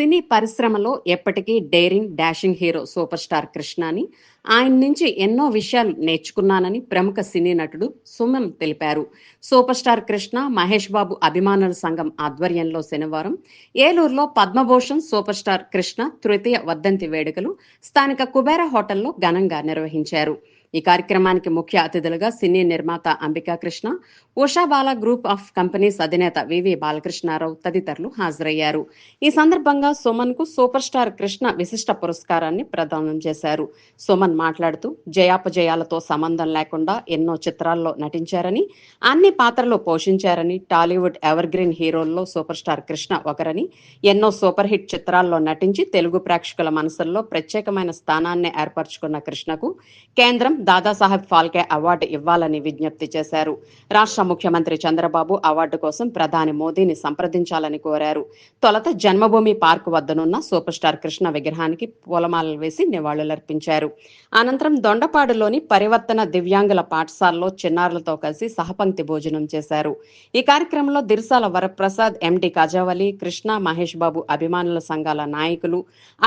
సినీ పరిశ్రమలో ఎప్పటికీ daring dashing hero super star కృష్ణని. ఆయన నుంచి ఎన్నో విషయాలు నేర్చుకున్నానని ప్రముఖ సినీ నటుడు సుమం తెలిపారు. సూపర్ స్టార్ కృష్ణ మహేష్ బాబు అభిమానుల సంఘం ఆధ్వర్యంలో శనివారం ఏలూరులో పద్మభూషణ్ సూపర్ స్టార్ కృష్ణ తృతీయ వర్ధంతి వేడుకలు స్థానిక కుబేర హోటల్లో ఘనంగా నిర్వహించారు. ఈ కార్యక్రమానికి ముఖ్య అతిథులుగా సినీ నిర్మాత Ambika Krishna Ushabala group of companies అధినేత వివి బాలకృష్ణారావు తదితరులు హాజరయ్యారు. ఈ సందర్భంగా సుమన్కు సూపర్ స్టార్ కృష్ణ విశిష్ట పురస్కారాన్ని ప్రదానం చేశారు. సుమన్ మాట్లాడుతూ జయాపజయాలతో సంబంధం లేకుండా ఎన్నో చిత్రాల్లో నటించారని అన్ని పాత్రలు పోషించారని టాలీవుడ్ ఎవర్ గ్రీన్ హీరోల్లో సూపర్ స్టార్ కృష్ణ ఒకరని ఎన్నో సూపర్ హిట్ చిత్రాల్లో నటించి తెలుగు ప్రేక్షకుల మనసుల్లో ప్రత్యేకమైన స్థానాన్ని ఏర్పరచుకున్న కృష్ణకు కేంద్రం దాదాసాహెబ్ ఫాల్కే అవార్డు ఇవ్వాలని విజ్ఞప్తి చేశారు. రాష్ట్ర ముఖ్యమంత్రి చంద్రబాబు అవార్డు కోసం ప్రధాని మోదీని సంప్రదించాలని కోరారు. తొలత జన్మభూమి పార్క్ వద్దనున్న సూపర్ స్టార్ కృష్ణ విగ్రహానికి పూలమాలలు వేసి నివాళులర్పించారు. అనంతరం దొండపాడులోని పరివర్తన దివ్యాంగుల పాఠశాలలో చిన్నారులతో కలిసి సహపంక్తి భోజనం చేశారు. ఈ కార్యక్రమంలో దిర్సాల వరప్రసాద్ ఎండి కాజావలి కృష్ణ మహేష్ బాబు అభిమానుల సంఘాల నాయకులు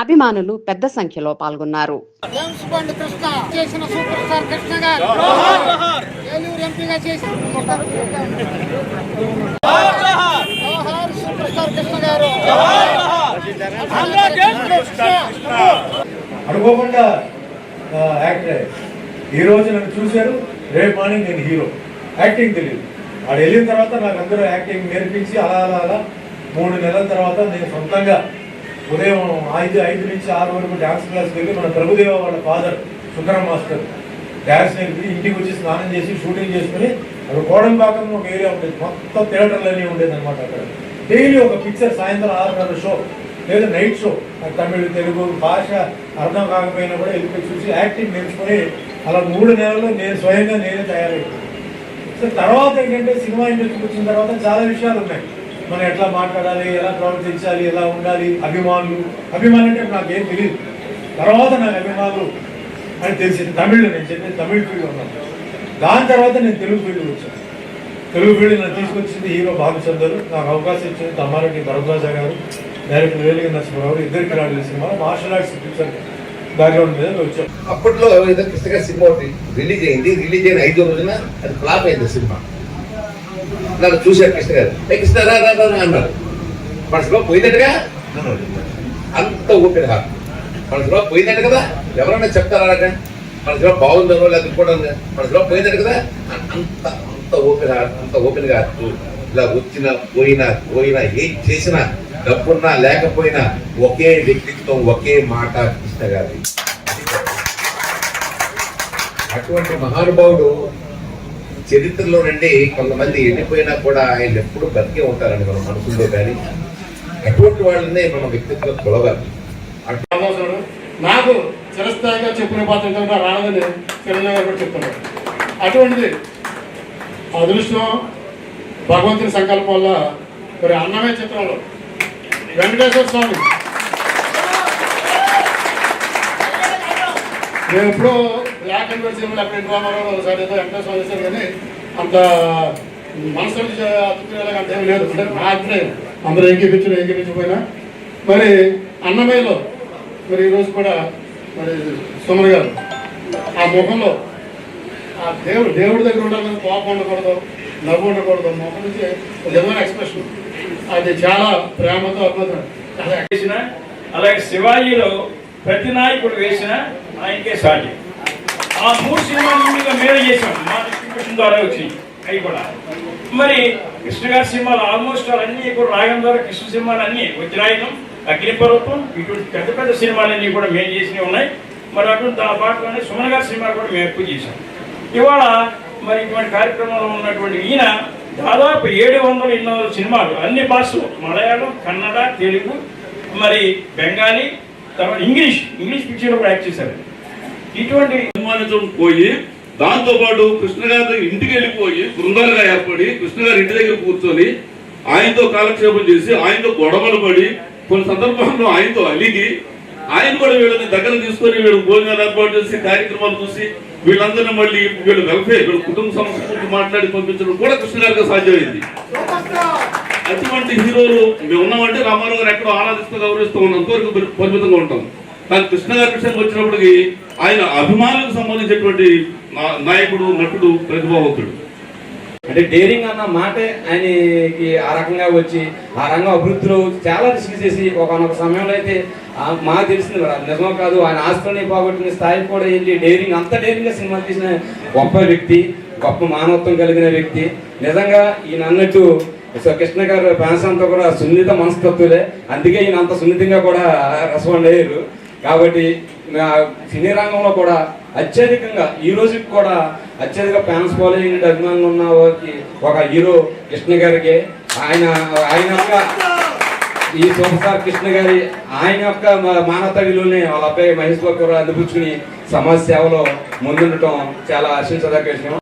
అభిమానులు పెద్ద సంఖ్యలో పాల్గొన్నారు. చేసిన సూపర్ స్టార్ కృష్ణ గారు. ఏలూరు ఎంపీగా చేసి సూపర్ స్టార్ కృష్ణ గారు అనుకోకుండా యాక్టర్ ఈ రోజు నన్ను చూశారు రేపు మార్నింగ్ నేను హీరో. యాక్టింగ్ తెలియదు. వాడు వెళ్ళిన తర్వాత నాకు అందరూ యాక్టింగ్ నేర్పించి అలా అలా అలా మూడు నెలల తర్వాత నేను సొంతంగా ఉదయం ఐదు ఐదు నుంచి ఆరు వరకు డ్యాన్స్ క్లాస్కి వెళ్ళి మన ప్రభుదేవ వాళ్ళ ఫాదర్ సుందరం మాస్టర్ డ్యాన్స్ నేర్పి ఇంటికి వచ్చి స్నానం చేసి షూటింగ్ చేసుకుని అక్కడ కోడంపాకం ఒక ఏరియా ఉండేది. మొత్తం థియేటర్లన్నీ ఉండేది అనమాట అక్కడ. డైలీ ఒక పిక్చర్ సాయంత్రం ఆరున్నర షో లేదా నైట్ షో. తమిళ తెలుగు భాష అర్థం కాకపోయినా కూడా వెళ్ళిపోయి చూసి యాక్టింగ్ నేర్చుకొని అలా మూడు నెలల్లో నేను స్వయంగా నేనే తయారయ్యాను సో తర్వాత ఏంటంటే సినిమా ఇండస్ట్రీకి వచ్చిన తర్వాత చాలా విషయాలు ఉన్నాయి. మనం ఎట్లా మాట్లాడాలి ఎలా ప్రవర్తించాలి ఎలా ఉండాలి అభిమానులు. అభిమానులు అంటే నాకేం తెలియదు తర్వాత నాకు అభిమానులు అని తెలిసింది. తమిళ్ళో నేను చెప్పేది తమిళ్ ఫీల్డ్ ఉన్నాను. దాని తర్వాత నేను తెలుగు ఫీల్డ్ వచ్చాను. తెలుగు ఫీల్డ్ నన్ను తీసుకొచ్చింది హీరో బాబుచందరు. నాకు అవకాశం ఇచ్చింది తమ్మారెడ్డి భరద్వాజ గారు. డైరెక్టర్ వేలిగ నరసింహరావు ఇద్దరికి రాడు సినిమాలో మార్షల్ ఆర్ట్స్ పిక్చర్ బ్యాక్గ్రౌండ్ మీద వచ్చాం అప్పట్లో ఏదో కృష్ణ గారి సినిమా ఒకటి రిలీజ్ అయింది. రిలీజ్ అయిన ఐదో రోజున అది ఫ్లాప్ అయింది సినిమా. నన్ను చూశారు కృష్ణ గారు. ఏ కృష్ణ రా రా రా రా" అన్నారు. మనసులో పోయిందట్టుగా అంత ఊపిరి హార్ మనసులో పోయిందట కదా? ఎవరైనా చెప్తారా మనసులో బాగుందనో లేదా కూడా మనసులో పోయిందట కదా? అంత అంత ఓపెన్ అంత ఓపెన్ కాదు ఇలా వచ్చినా పోయినా పోయినా ఏం చేసినా డబ్బున్నా లేకపోయినా ఒకే వ్యక్తిత్వం ఒకే మాట కృష్ణ గారి. అటువంటి మహానుభావుడు చరిత్రలో నుండి కొంతమంది ఎండిపోయినా కూడా ఆయన ఎప్పుడు బతికే ఉంటారండి మన మనసులో కానీ. అటువంటి వాళ్ళనే మన వ్యక్తిత్వం కొలవాలి అటు నాకు చిరస్థాయిగా చెప్పిన పాత్ర కనుక రానదని చిరంజీవి గారు కూడా చెప్తున్నారు. అటువంటిది అదృష్టం భగవంతుని సంకల్పం వల్ల మరి అన్నమే చిత్రంలో. వెంకటేశ్వర స్వామి. నేను ఎప్పుడో బ్లాక్ అండ్ వైట్ సినిమాలు అక్కడ రామారావు ఒకసారి ఏదో వెంకటేశ్వర స్వామి చేశారు కానీ అంత మనసు అతుకునేలాగా అంత ఏం లేదు. అంటే నా అభిప్రాయం. అందరూ ఎంకిపించిన ఎంకిపించకపోయినా మరి అన్నమయ్యలో మరి ఈరోజు కూడా మరి సుమన్ గారు ఆ ముఖంలో ఆ దేవుడు దేవుడి దగ్గర ఉండాలని కోపం ఉండకూడదు నవ్వు ఉండకూడదు ముఖం నుంచి నిజమైన ఎక్స్ప్రెషన్ అది చాలా ప్రేమతో అద్భుతం. వేసిన అలాగే శివాజీలో ప్రతి నాయకుడు వేసిన ఆయనకే సాటి. ఆ మూడు సినిమాలు ముందుగా మేమే చేసాం. మా డిస్ట్రిబ్యూషన్ ద్వారా వచ్చి అవి కూడా. మరి కృష్ణ గారి సినిమాలు ఆల్మోస్ట్ అన్ని కూడా రాగం ద్వారా కృష్ణ సినిమాలు అన్ని వజ్రాయుధం అగ్నిపర్వతం ఇటువంటి పెద్ద పెద్ద సినిమాలన్నీ కూడా మేము చేసినవి ఉన్నాయి. మరి అటువంటి దాని పాటలోనే సుమన్ గారి సినిమా కూడా మేము ఎక్కువ చేసాం ఇవాళ మరి ఇటువంటి కార్యక్రమంలో ఉన్నటువంటి ఈయన దాదాపు ఏడు వందల ఎనిమిది వందల సినిమాలు అన్ని భాషలు మలయాళం కన్నడ తెలుగు మరి బెంగాలీ తర్వాత ఇంగ్లీష్ ఇంగ్లీష్ పిక్చర్లో కూడా యాక్ట్ చేశారు. ఇటువంటి సన్మానించడం పోయి దాంతోపాటు కృష్ణ గారి ఇంటికి వెళ్ళిపోయి బృందాలుగా ఏర్పడి కృష్ణ గారి ఇంటి దగ్గర కూర్చొని ఆయనతో కాలక్షేపం చేసి ఆయనతో గొడవలు పడి కొన్ని సందర్భాల్లో ఆయనతో అలిగి ఆయన కూడా వీళ్ళని దగ్గర తీసుకొని వీళ్ళు భోజనాలు ఏర్పాటు చేసి కార్యక్రమాలు చూసి వీళ్ళందరినీ మళ్ళీ వీళ్ళు వెల్ఫేర్ వీళ్ళ కుటుంబ సమస్య గురించి మాట్లాడి పంపించడం కూడా కృష్ణ గారికి సాధ్యమైంది. అటువంటి హీరోలు మేము ఉన్నామంటే రామారావు గారు ఎక్కడో ఆరాధిస్తూ గౌరవిస్తూ ఉన్నాం అంతవరకు పరిమితంగా ఉంటాం. కానీ కృష్ణ గారి విషయానికి వచ్చినప్పటికీ ఆయన అభిమానులకు సంబంధించినటువంటి నా- నాయకుడు నటుడు ప్రతిభావంతుడు. అంటే డేరింగ్ అన్న మాటే ఆయనకి ఆ రకంగా వచ్చి ఆ రంగం అభివృద్ధిలో చాలా రిస్క్ చేసి ఒకనొక సమయంలో అయితే మా తెలిసింది కదా, నిజమో కాదు ఆయన ఆస్తులని పోగొట్టిన స్థాయికి కూడా వెళ్ళి డేరింగ్ అంత డేరింగ్గా సినిమా తీసిన గొప్ప వ్యక్తి గొప్ప మానవత్వం కలిగిన వ్యక్తి. నిజంగా ఈయన అన్నట్టు సో కృష్ణ గారు ఫ్యాన్స్ అంతా కూడా సున్నిత మనస్తత్వులే అందుకే ఈయన అంత సున్నితంగా కూడా రెస్పాండ్ అయ్యారు కాబట్టి సినీ రంగంలో కూడా అత్యధికంగా ఈ రోజుకి కూడా అత్యధిక ఫ్యాన్స్ ఫాలోయింగ్ అభిమానులు ఉన్న వారికి ఒక హీరో కృష్ణ గారికి ఆయన ఆయన యొక్క ఈ సూపర్ స్టార్ కృష్ణ గారి ఆయన యొక్క మా- విలువని వాళ్ళ అబ్బాయి మహేష్ బాబు కూడా అందిపుచ్చుకుని సమాజ సేవలో ముందుండటం చాలా ఆశించదగ్గ విషయం.